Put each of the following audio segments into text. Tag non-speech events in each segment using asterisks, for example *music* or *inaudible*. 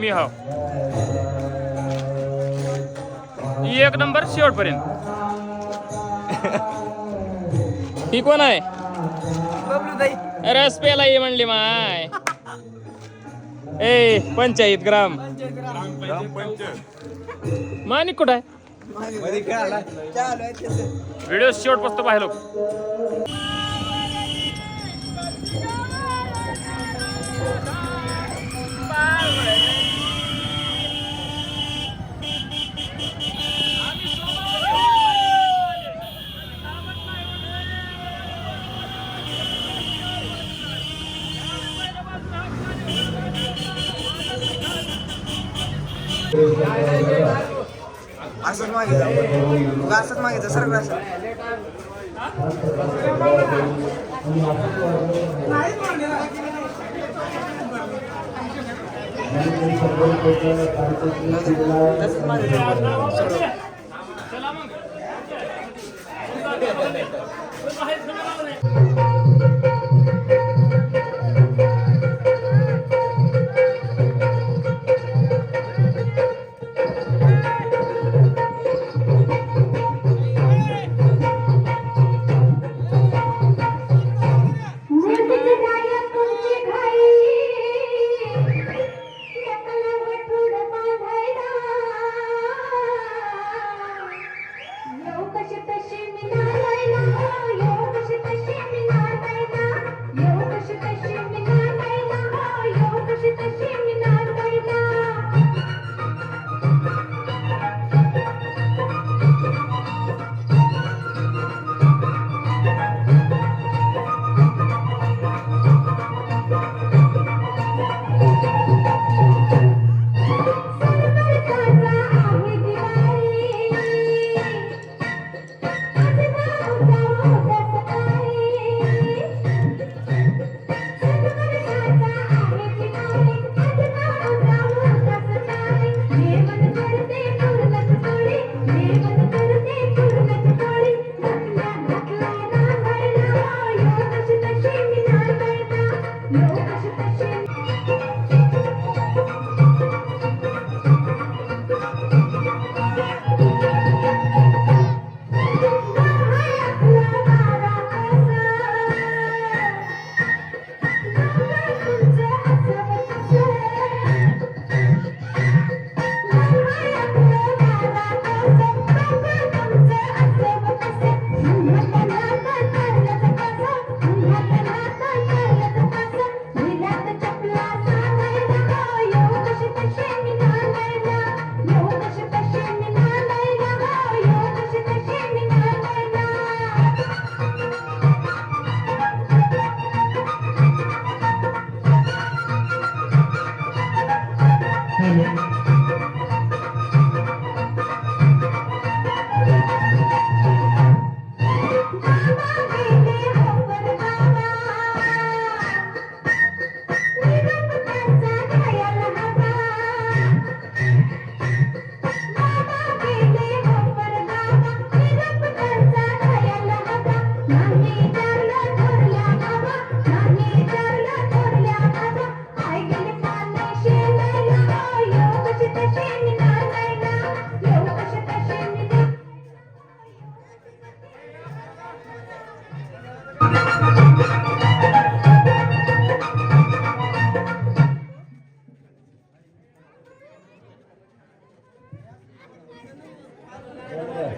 मी हाव एक नंबर शेवटपर्यंत. *laughs* ही कोण आहे? रस प्याला ये म्हणली माय. ए पंचायत ग्राम. मानिक कुठं आहे? व्हिडिओ शेवटपासून पाहिलो. असंच मागितलं. उगा असंच मागितलं. सर असं. तसंच मागितलं No.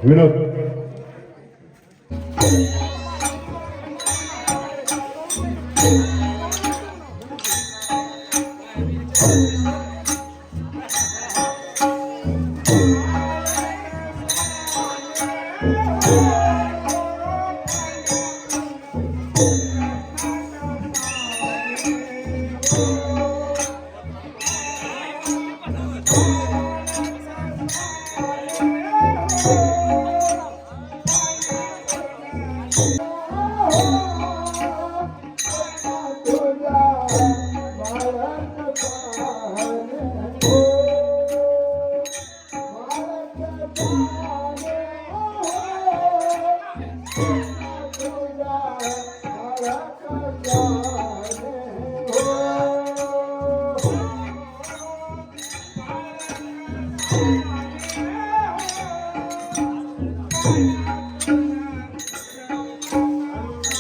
વિનોદ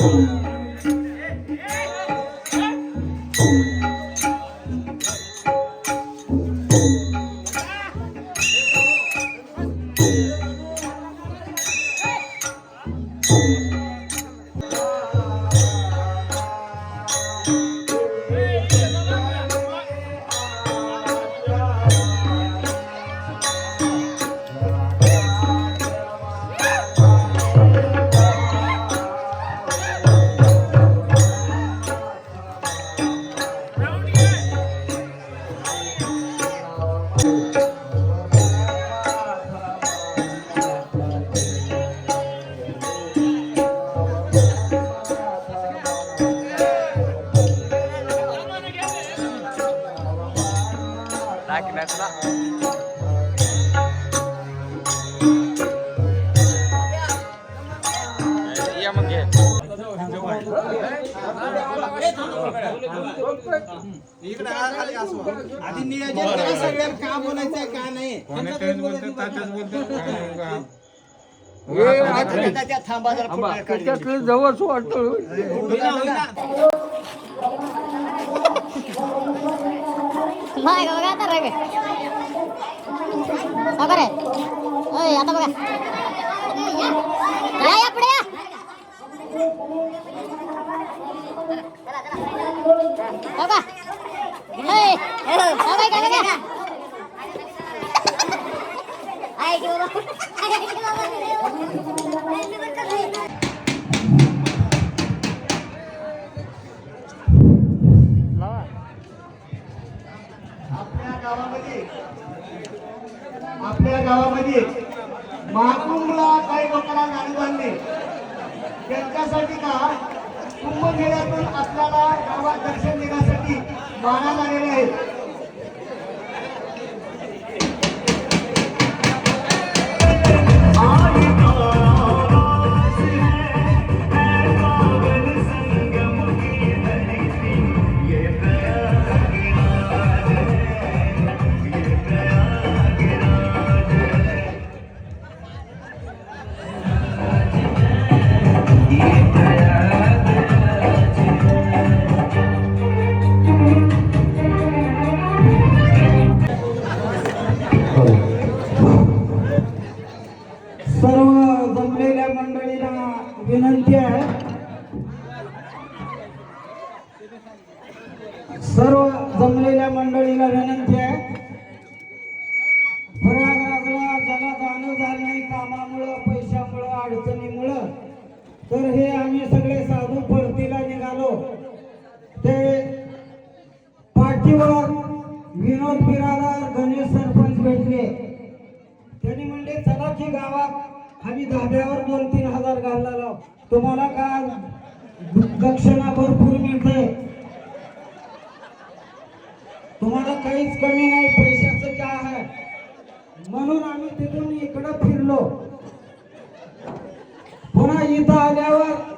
Sim. विनोद या मग घे. आधी नियोजन करा सगळ्यांना का बोलायचंय का नाही. *laughs* नाही का बघा आता रे सावकार आहे ओय, आता बघा या या पुढे या बघा ओय, बघा इकडे बघा आहे की बाबा? आपल्या गावामध्ये महाकुंभला काही लोकांना गाडी बांधली. त्यांच्यासाठी का? कुंभमेळ्यातून आपल्याला गावात दर्शन देण्यासाठी माना आलेले आहेत. मंडळीला विनंती आहे. सर्व जमलेल्या मंडळीला विनंती आहे. प्रयागराजला ज्याला जाणं झालं नाही कामामुळं पैशामुळं अडचणीमुळं तर हे आम्ही सगळे साधू परतीला निघालो. ते पाठीवर विनोद बिरादार गणेश सरपंच भेटले. त्यांनी म्हणले चला की गावात आम्ही धाब्यावर दोन तीन हजार घालला तुम्हाला काय दक्षिणा भरपूर मिळते. तुम्हाला काहीच कमी नाही पैशाचं काय आहे. म्हणून आम्ही तिथून इकडं फिरलो. पुन्हा इथं आल्यावर